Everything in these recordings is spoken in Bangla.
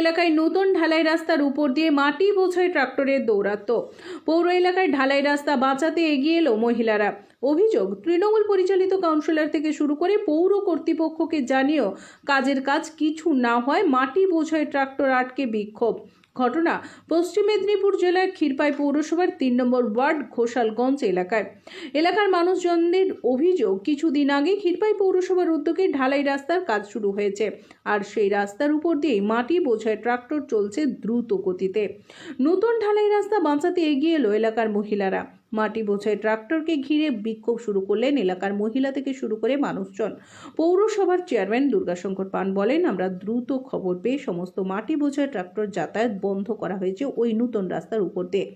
এলাকায় নতুন ঢালাই রাস্তার উপর দিয়ে মাটি বোঝাই ট্রাক্টরের দৌরাত্ম পৌর এলাকায় ঢালাই রাস্তা বাঁচাতে এগিয়ে এলো মহিলারা। অভিযোগ, তৃণমূল পরিচালিত কাউন্সিলর থেকে শুরু করে পৌর কর্তৃপক্ষকে জানিয়েও কাজের কাজ কিছু না হয়, মাটি বোঝাই ট্রাক্টর আটকে বিক্ষোভ। ঘটনা পশ্চিম মেদিনীপুর জেলার ক্ষীরপাই পৌরসভার তিন নম্বর ওয়ার্ড ঘোষালগঞ্জ এলাকায়। এলাকার মানুষজনদের অভিযোগ, কিছুদিন আগে ক্ষীরপাই পৌরসভার উদ্যোগে ঢালাই রাস্তার কাজ শুরু হয়েছে। আর সেই রাস্তার উপর দিয়েই মাটি বোঝায় ট্রাক্টর চলছে দ্রুত গতিতে। নতুন ঢালাই রাস্তা বাঁচাতে এগিয়ে এলো এলাকার মহিলারা। মাটি বোঝায় ট্রাক্টরকে ঘিরে বিক্ষোভ শুরু করলেন এলাকার মহিলা থেকে শুরু করে মানুষজন। পৌরসভার চেয়ারম্যান দুর্গাশঙ্কর পান বলেন, আমরা দ্রুত খবর পেয়ে সমস্ত মাটি বোঝায় ট্রাক্টর যাতায়াত বন্ধ করা হয়েছে ওই নতুন রাস্তার উপর দিয়ে।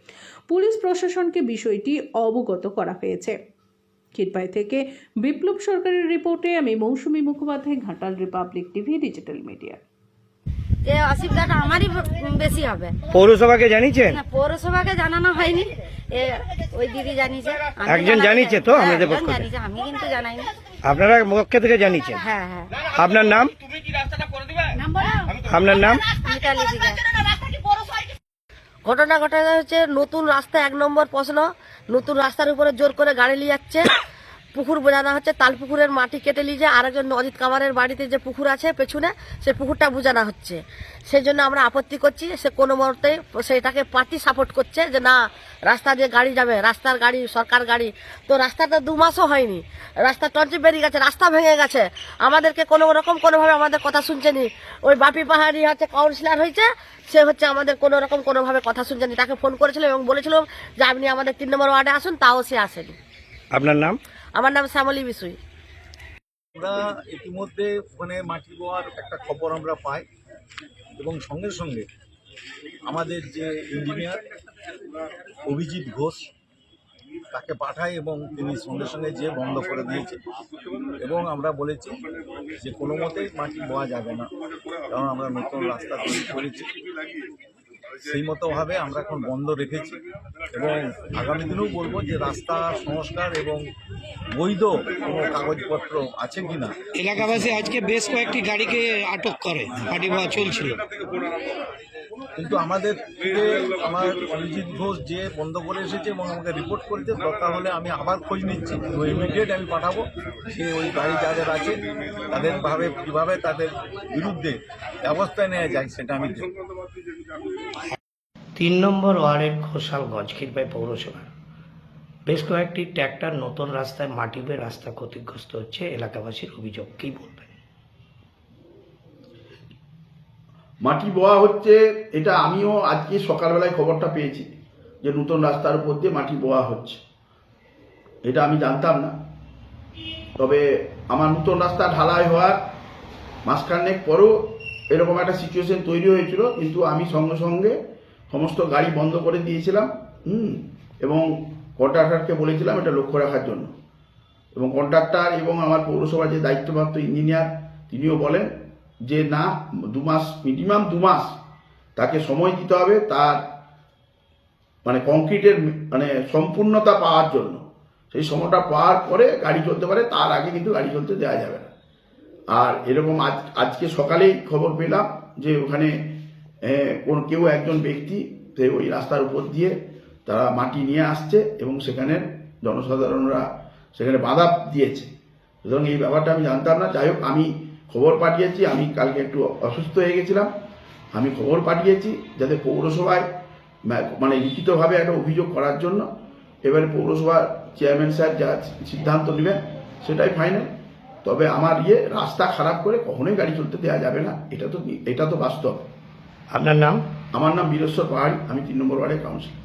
পুলিশ প্রশাসনকে বিষয়টি অবগত করা হয়েছে। ক্ষীরপাই থেকে বিপ্লব সরকারের রিপোর্টে, আমি Mousumi Mukhopadhyay, Ghatal republic TV, digital media. যে অসুবিধাটা আমারই বেশি হবে। পৌরসভাকে জানিয়েছেন? না পৌরসভাকে জানানো হয়নি। এ ওই দিদি জানিয়েছে আমি একজন জানিয়েছে তো হ্যাঁ, আমাদের পক্ষ থেকে? জানিয়েছে আমি কিন্তু জানাইনি। আপনারা পক্ষ থেকে জানিয়েছেন? হ্যাঁ হ্যাঁ। আপনার নাম? আপনার নাম? মিতালি দিদি। ঘটনা ঘটনা হচ্ছে নতুন রাস্তা এক নম্বর প্রশ্ন। নতুন রাস্তার উপরে জোর করে গাড়ি নিয়ে যাচ্ছে। পুকুর বোঝানো হচ্ছে, তাল পুকুরের মাটি কেটে নিয়ে যায় আরেকজন অজিত কামারের বাড়িতে যে পুকুর আছে পেছনে, সে পুকুরটা বোঝানো হচ্ছে। সেই জন্য আমরা আপত্তি করছি, সে কোনো মুহূর্তে সেটাকে পার্টি সাপোর্ট করছে যে না, রাস্তা দিয়ে গাড়ি যাবে, রাস্তার গাড়ি, সরকার গাড়ি। তো রাস্তাটা দু মাসও হয়নি। রাস্তা টঞ্চে বেরিয়ে গেছে, রাস্তা ভেঙে গেছে। আমাদেরকে কোনো রকম, কোনোভাবে আমাদের কথা শুনছেনি। ওই বাপি পাহাড়ি হচ্ছে কাউন্সিলর হয়েছে, সে হচ্ছে আমাদের কোনো রকম, কোনোভাবে কথা শুনছেনি। তাকে ফোন করেছিল এবং বলেছিল যে, আপনি আমাদের তিন নম্বর ওয়ার্ডে আসুন, তাও সে আসেনি। আপনার নাম? আমার নাম শ্যামলী বিশুই। আমরা ইতিমধ্যে ওখানে মাটি বোয়ার একটা খবর আমরা পাই এবং সঙ্গে সঙ্গে আমাদের যে ইঞ্জিনিয়ার অভিজিৎ ঘোষ তাকে পাঠাই এবং তিনি সঙ্গে সঙ্গে যে বন্ধ করে দিয়েছে। এবং আমরা বলেছি যে কোনো মতেই মাটি বোয়া যাবে না কারণ আমরা নতুন রাস্তা তৈরি করেছি। সেই মতোভাবে আমরা এখন বন্ধ রেখেছি এবং আগামী দিনেও বলব যে রাস্তা সংস্কার এবং বৈধ কোনো কাগজপত্র আছে কি না এলাকাবাসী আজকে বেশ কয়েকটি গাড়িকে আটক করে গাড়ি চলছিল। কিন্তু আমাদের আমার অরিজিৎ ঘোষ যে বন্ধ করে এসেছে এবং আমাকে রিপোর্ট করেছে দরকার হলে আমি আবার খোঁজ নিচ্ছি। তো ইমিডিয়েট আমি পাঠাবো। সে ওই গাড়ি যাদের আছে, তাদের ভাবে, কীভাবে তাদের বিরুদ্ধে ব্যবস্থা নেওয়া যায় সেটা আমি তিন নম্বর ওয়ার্ডের ঘোষালগঞ্জ ক্ষীরপাই পৌরসভা। বেশ কয়েকটি ট্র্যাক্টর নতুন রাস্তায় মাটি বেয়ে রাস্তা ক্ষতিগ্রস্ত হচ্ছে এলাকাবাসীর অভিযোগ। কি বলবেন? মাটি বোয়া হচ্ছে, এটা আমিও আজকে সকালবেলায় খবরটা পেয়েছি যে নতুন রাস্তার উপর দিয়ে মাটি বোয়া হচ্ছে। এটা আমি জানতাম না। তবে আমার নতুন রাস্তা ঢালাই হওয়ার মাসখানেক পরও এরকম একটা সিচুয়েশন তৈরি হয়েছিল, কিন্তু আমি সঙ্গে সঙ্গে সমস্ত গাড়ি বন্ধ করে দিয়েছিলাম, হুম, এবং কন্ট্রাক্টরকে বলেছিলাম এটা লক্ষ্য রাখার জন্য। এবং কন্ট্রাক্টর এবং আমার পৌরসভার যে দায়িত্বপ্রাপ্ত ইঞ্জিনিয়ার, তিনিও বলেন যে না, দু মাস মিনিমাম দু মাস তাকে সময় দিতে হবে তার মানে কংক্রিটের মানে সম্পূর্ণতা পাওয়ার জন্য। সেই সময়টা পাওয়ার পরে গাড়ি চলতে পারে, তার আগে কিন্তু গাড়ি চলতে দেওয়া যাবে না। আর এরকম আজ, আজকে সকালেই খবর পেলাম যে ওখানে কোন, কেউ একজন ব্যক্তি সে ওই রাস্তার উপর দিয়ে তারা মাটি নিয়ে আসছে এবং সেখানে জনসাধারণরা সেখানে বাধা দিয়েছে। সুতরাং এই ব্যাপারটা আমি জানতাম না। যাই হোক, আমি খবর পাঠিয়েছি আমি কালকে একটু অসুস্থ হয়ে গেছিলাম। আমি খবর পাঠিয়েছি যাতে পৌরসভায় মানে লিখিতভাবে একটা অভিযোগ করার জন্য। এবারে পৌরসভার চেয়ারম্যান স্যার যা সিদ্ধান্ত নেবেন সেটাই ফাইনাল। তবে আমার ইয়ে রাস্তা খারাপ করে কখনোই গাড়ি চলতে দেওয়া যাবে না। এটা তো এটা তো বাস্তব। আপনার নাম? আমার নাম বীরেশ্বর পাহাড়ি আমি তিন নম্বর ওয়ার্ডের কাউন্সিলর